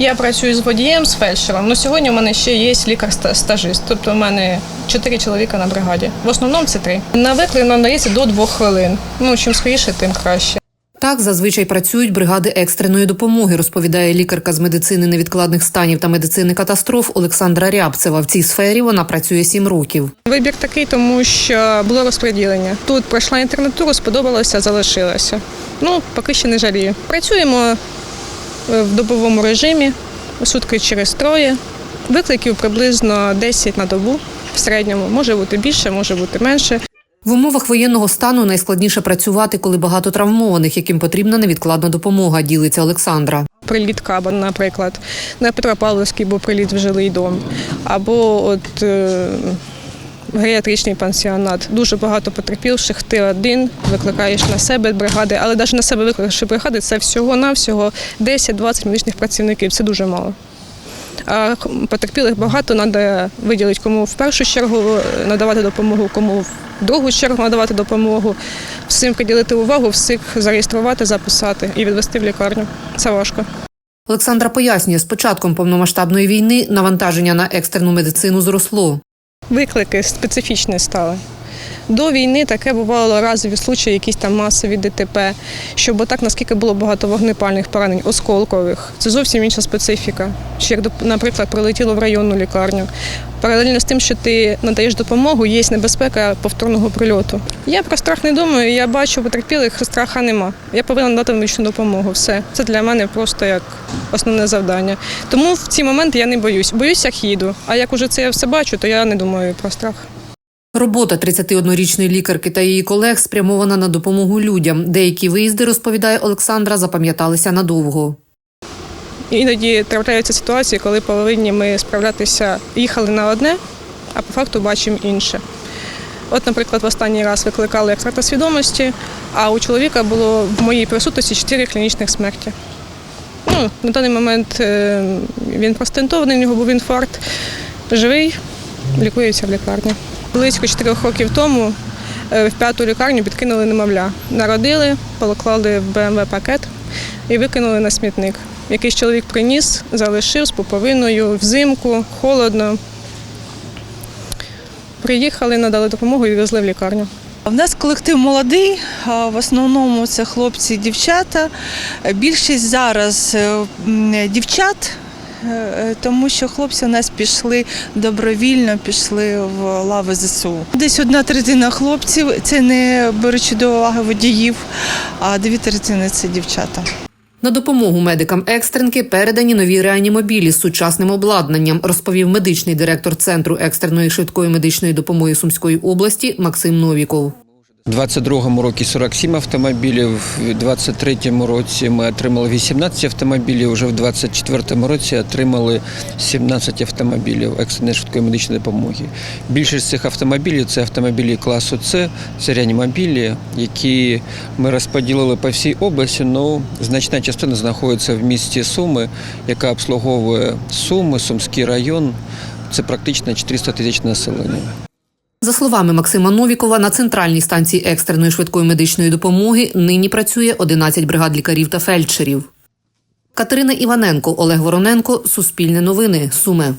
Я працюю з водієм, з фельдшером. але сьогодні у мене ще є лікар-стажист. Тобто у мене чотири чоловіка на бригаді. В основному це три. На виклик надається до двох хвилин. Ну чим скоріше, тим краще. Так зазвичай працюють бригади екстреної допомоги, розповідає лікарка з медицини невідкладних станів та медицини катастроф Олександра Рябцева. В цій сфері вона працює сім років. Вибір такий, тому що було розподілення. Тут пройшла інтернатуру, сподобалося, залишилася. Ну, поки що не жалію. Працюємо в добовому режимі, сутки через троє. Викликів приблизно 10 на добу в середньому. Може бути більше, може бути менше. В умовах воєнного стану найскладніше працювати, коли багато травмованих, яким потрібна невідкладна допомога, ділиться Олександра. Приліт каба, наприклад, на Петропавловський був приліт в жилий дом, або от е, геріатричний пансіонат. Дуже багато потерпівших. Ти один викликаєш на себе бригади, але навіть на себе викликавши бригади, це всього-навсього 10-20 медичних працівників. Це дуже мало. А потерпілих багато, треба виділити, кому в першу чергу надавати допомогу, кому в другу чергу надавати допомогу. Всім приділити увагу, всіх зареєструвати, записати і відвести в лікарню. Це важко. Олександра пояснює, з початком повномасштабної війни навантаження на екстрену медицину зросло. Виклики специфічні стали. До війни таке бувало разові случаї, якісь там масові ДТП. Щоб так, наскільки було багато вогнепальних поранень, осколкових, це зовсім інша специфіка. Чи як, наприклад, прилетіло в районну лікарню. Паралельно з тим, що ти надаєш допомогу, є небезпека повторного прильоту. Я про страх не думаю, я бачу потерпілих, страха нема. Я повинна надати медичну допомогу. Все. Це для мене просто як основне завдання. Тому в ці моменти я не боюсь. Боюсь, як їду. А як уже це я все бачу, то я не думаю про страх. Робота 31-річної лікарки та її колег спрямована на допомогу людям. Деякі виїзди, розповідає Олександра, запам'яталися надовго. Іноді трапляються ситуації, коли повинні ми справлятися, їхали на одне, а по факту бачимо інше. От, наприклад, в останній раз викликали екстракта свідомості, а у чоловіка було в моїй присутності чотири клінічних смерті. Ну, на даний момент е, він простентований, у нього був інфаркт, живий, лікується в лікарні. Близько чотирьох років тому е, в п'яту лікарню підкинули немовля. Народили, поклали в БМВ пакет і викинули на смітник. Якийсь чоловік приніс, залишив з пуповиною, взимку, холодно. Приїхали, надали допомогу і відвезли в лікарню. У нас колектив молодий, в основному це хлопці і дівчата. Більшість зараз е, дівчат, тому що хлопці у нас пішли добровільно, пішли в лави ЗСУ. Десь одна третина хлопців, це не беручи до уваги водіїв, а дві третини це дівчата. На допомогу медикам екстренки передані нові реанімобілі з сучасним обладнанням, розповів медичний директор центру екстреної швидкої медичної допомоги Сумської області Максим Новіков. У 22-му році 47 автомобілів, у 23-му році ми отримали 18 автомобілів, вже в 24-му році отримали 17 автомобілів екстреної швидкої медичної допомоги. Більшість цих автомобілів це автомобілі класу С, це реанімобілі, які ми розподілили по всій області, але значна частина знаходиться в місті Суми, яка обслуговує Суми, Сумський район. Це практично 400 тисяч населення. За словами Максима Новікова, на центральній станції екстреної швидкої медичної допомоги нині працює 11 бригад лікарів та фельдшерів. Катерина Іваненко, Олег Вороненко, Суспільне новини, Суми.